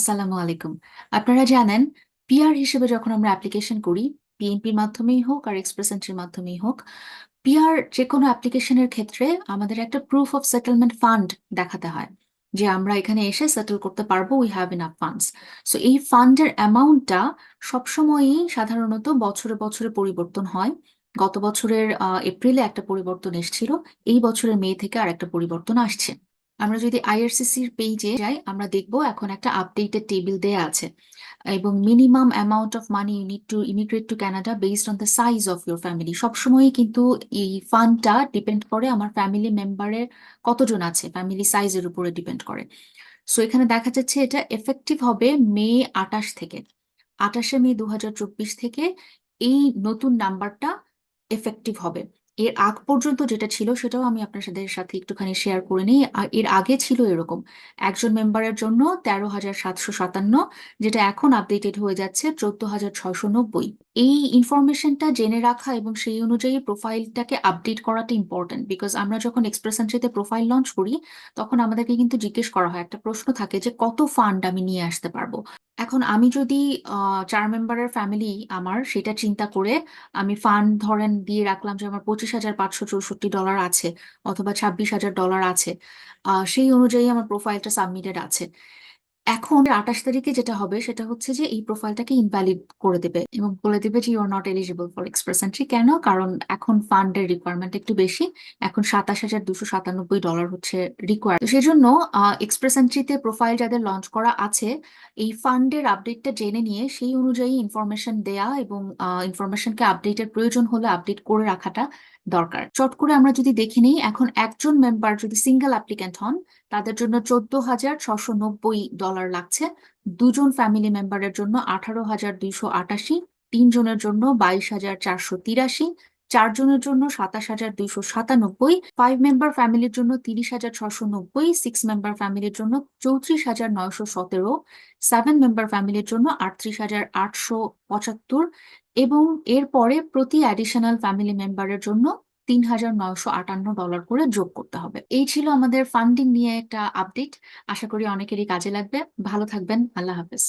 আসসালামু আলাইকুম। আপনারা জানেন পিআর হিসেবে যখন আমরা অ্যাপ্লিকেশন করি পিএনপির মাধ্যমেই হোক আর এক্সপ্রেস এন্ট্রির মাধ্যমেই হোক পিআর যে কোনো অ্যাপ্লিকেশনের ক্ষেত্রে আমাদের একটা প্রুফ অফ সেটেলমেন্ট ফান্ড দেখাতে হয়, যে আমরা এখানে এসে সেটেল করতে পারব we have enough funds so এই ফান্ডের অ্যামাউন্টটা সবসময়ই সাধারণত বছরে বছরে পরিবর্তন হয়। গত বছরের এপ্রিলে একটা পরিবর্তন এসেছিল, এই বছরের মে থেকে আর একটা পরিবর্তন আসছে। আমরা যদি আইআরসিসির পেজে যাই, আমরা দেখব এখন একটা আপডেটেড টেবিল দেয়া আছে। এবং minimum amount of money you need to immigrate to Canada based on the size of your family সবসময়ই কিন্তু এই ফান্ডটা ডিপেন্ড করে আমার ফ্যামিলি মেম্বারের কতজন আছে ফ্যামিলি সাইজের উপরে ডিপেন্ড করে। সো এখানে দেখা যাচ্ছে এটা এফেক্টিভ হবে মে আটাশ থেকে। আটাশে মে দু হাজার চব্বিশ থেকে এই নতুন নাম্বারটা এফেক্টিভ হবে। এর আগ পর্যন্ত যেটা ছিল সেটাও আমি আপনার সাথে একটুখানি শেয়ার করে নিই। এর আগে ছিল এরকম। একজন মেম্বারের জন্য তেরো হাজার সাতশো সাতান্ন, যেটা এখন আপডেটেড হয়ে যাচ্ছে চোদ্দ হাজার ছয়শো নব্বই। এই ইনফরমেশনটা জেনে রাখা এবং সেই অনুযায়ী প্রোফাইলটাকে আপডেট করাটা ইম্পর্টেন্ট বিকজ আমরা যখন এক্সপ্রেস এন্ট্রিতে প্রোফাইল লঞ্চ করি, তখন আমাদেরকে কিন্তু জিজ্ঞেস করা হয়, একটা প্রশ্ন থাকে যে কত ফান্ড আমি নিয়ে আসতে পারব? এখন আমি যদি চার মেম্বারের ফ্যামিলি আমার সেটা চিন্তা করে আমি ফান্ড ধরেন দিয়ে রাখলাম যে আমার পঁচিশ হাজার পাঁচশো চৌষট্টি ডলার আছে অথবা ছাব্বিশ হাজার ডলার আছে সেই অনুযায়ী আমার প্রোফাইলটা সাবমিটেড আছে। এখন আঠাশ তারিখে যেটা হবে, সেটা হচ্ছে যে এই প্রোফাইলটাকে ইনভ্যালিড করে দেবে এবং বলে দেবে যে you are not eligible for express entry কেন? কারণ এখন ফান্ডের রিকোয়ারমেন্ট একটু বেশি। এখন সাতাশ হাজার দুশো সাতানব্বই ডলার হচ্ছে রিকোয়ার তো সেজন্য এক্সপ্রেস এন্ট্রিতে প্রোফাইল যাদের লঞ্চ করা আছে, এই ফান্ডের আপডেটটা জেনে নিয়ে সেই অনুযায়ী ইনফরমেশন দেয়া এবং ইনফরমেশনকে আপডেটের প্রয়োজন হলে আপডেট করে রাখাটা দরকার। চট করে আমরা যদি দেখে নিই, এখন একজন মেম্বার যদি সিঙ্গেল অ্যাপ্লিক্যান্ট হন, তাদের জন্য চোদ্দ হাজার ছশো নব্বই ডলার লাগছে। দুজন ফ্যামিলি মেম্বারের জন্য আঠারো হাজার দুইশো আটাশি, তিনজনের জন্য বাইশ হাজার চারশো তিরাশি, চারজনের জন্য সাতাশ হাজার দুইশো সাতানব্বই ফাইভ মেম্বার ফ্যামিলির জন্য তিরিশ হাজার ছশো নব্বই সিক্স মেম্বার ফ্যামিলির জন্য চৌত্রিশ হাজার নয়শো সতেরো সেভেন মেম্বার ফ্যামিলির জন্য আটত্রিশ হাজার আটশো পঁচাত্তর এবং এরপরে প্রতি অ্যাডিশনাল ফ্যামিলি মেম্বারের জন্য তিন হাজার নয়শো আটান্ন ডলার করে যোগ করতে হবে। এই ছিল আমাদের ফান্ডিং নিয়ে একটা আপডেট আশা করি অনেকেরই কাজে লাগবে। ভালো থাকবেন। আল্লাহ হাফেজ।